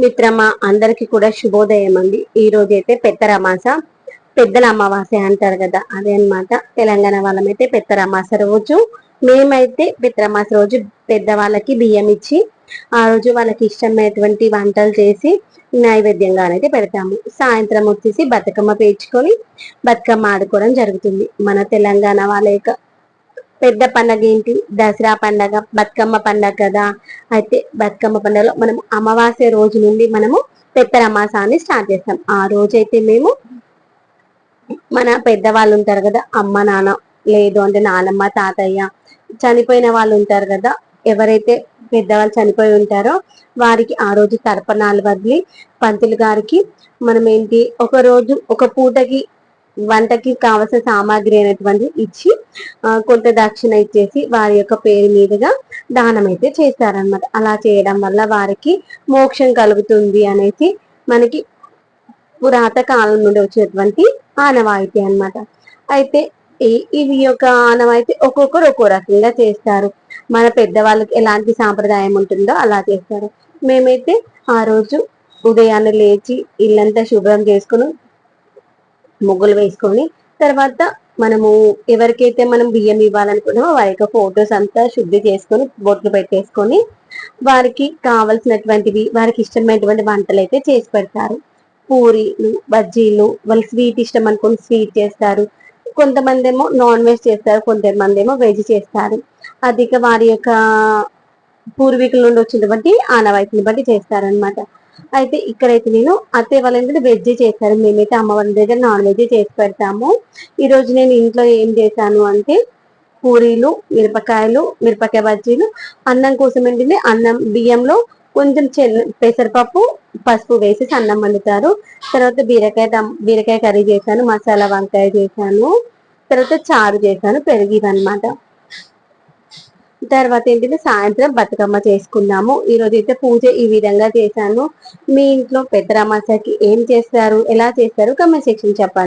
మిత్రమా అందరికి కూడా శుభోదయం అండి. ఈ రోజు అయితే పెద్దరమాస పెద్దల అమావాస్య అంటారు కదా అదే అన్నమాట. తెలంగాణ వాళ్ళమైతే పెద్దరమాస రోజు. మేమైతే పెద్దరమాస రోజు పెద్దవాళ్ళకి బియ్యం ఇచ్చి ఆ రోజు వాళ్ళకి ఇష్టమైనటువంటి వంటలు చేసి నైవేద్యంగా అయితే పెడతాము. సాయంత్రం వచ్చేసి బతుకమ్మ పేర్చుకొని బతుకమ్మ ఆడుకోవడం జరుగుతుంది. మన తెలంగాణ వాళ్ళ యొక్క పెద్ద పండగ ఏంటి? దసరా పండగ బతుకమ్మ పండగ కదా. అయితే బతుకమ్మ పండుగలో మనం అమావాస్య రోజు నుండి మనము పెత్తరమాసాన్ని స్టార్ట్ చేస్తాం. ఆ రోజైతే మేము మన పెద్దవాళ్ళు ఉంటారు కదా అమ్మ నాన్న లేదు అంటే నానమ్మ తాతయ్య చనిపోయిన వాళ్ళు ఉంటారు కదా ఎవరైతే పెద్దవాళ్ళు చనిపోయి ఉంటారో వారికి ఆ రోజు తర్పణాలు వదిలి పంతులు గారికి మనం ఏంటి ఒక రోజు ఒక పూటకి వంటకి కావలసిన సామాగ్రి అనేటువంటి ఇచ్చి కొంత దక్షిణ ఇచ్చేసి వారి యొక్క పేరు మీదుగా దానం అయితే చేస్తారనమాట అలా చేయడం వల్ల వారికి మోక్షం కలుగుతుంది అనేసి మనకి పురాత కాలం నుండి వచ్చేటువంటి ఆనవాయితీ అనమాట అయితే ఇవి యొక్క ఆనవాయితీ ఒక్కొక్కరు ఒక్కో రకంగా చేస్తారు. మన పెద్దవాళ్ళకి ఎలాంటి సాంప్రదాయం ఉంటుందో అలా చేస్తారు. మేమైతే ఆ రోజు ఉదయాన్నే లేచి ఇల్లంతా శుభ్రం చేసుకుని ముగ్గులు వేసుకొని తర్వాత మనము ఎవరికైతే మనం బియ్యం ఇవ్వాలనుకున్నామో వారి యొక్క ఫొటోస్ అంతా శుద్ధి చేసుకొని బొట్లు పెట్టేసుకొని వారికి కావలసినటువంటివి వారికి ఇష్టమైనటువంటి వంటలు అయితే చేసి పెడతారు. పూరీలు బజ్జీలు వాళ్ళు స్వీట్ ఇష్టం అనుకుని స్వీట్ చేస్తారు. కొంతమంది ఏమో నాన్ వెజ్ చేస్తారు కొంతమంది ఏమో వెజ్ చేస్తారు. అధిక వారి యొక్క పూర్వీకుల నుండి వచ్చినటువంటి ఆనవాయితీని బట్టి చేస్తారనమాట అయితే ఇక్కడైతే నేను అత్తయ్య వాళ్ళ ఏంటంటే వెజ్ చేస్తారు. మేమైతే అమ్మవారి దగ్గర నాన్ వెజ్ చేసి పెడతాము. ఈరోజు నేను ఇంట్లో ఏం చేశాను అంటే పూరీలు మిరపకాయలు మిరపకాయ బజ్జీలు అన్నం కోసం ఏంటంటే అన్నం బియ్యంలో కొంచెం చెన్ పెసరపప్పు పసుపు వేసి అన్నం వండుతారు. తర్వాత బీరకాయ బీరకాయ కర్రీ చేశాను మసాలా వంకాయ చేశాను. తర్వాత చారు చేశాను పెరిగి ఇవన్నమాట. తర్వాత ఏంటంటే సాయంత్రం బతుకమ్మ చేసుకున్నాము. ఈ అయితే పూజ ఈ విధంగా చేశాను. మీ ఇంట్లో పెద్దరామాసకి ఏం చేస్తారు? ఎలా చేస్తారు? కమెంట్ సెక్షన్ చెప్పండి.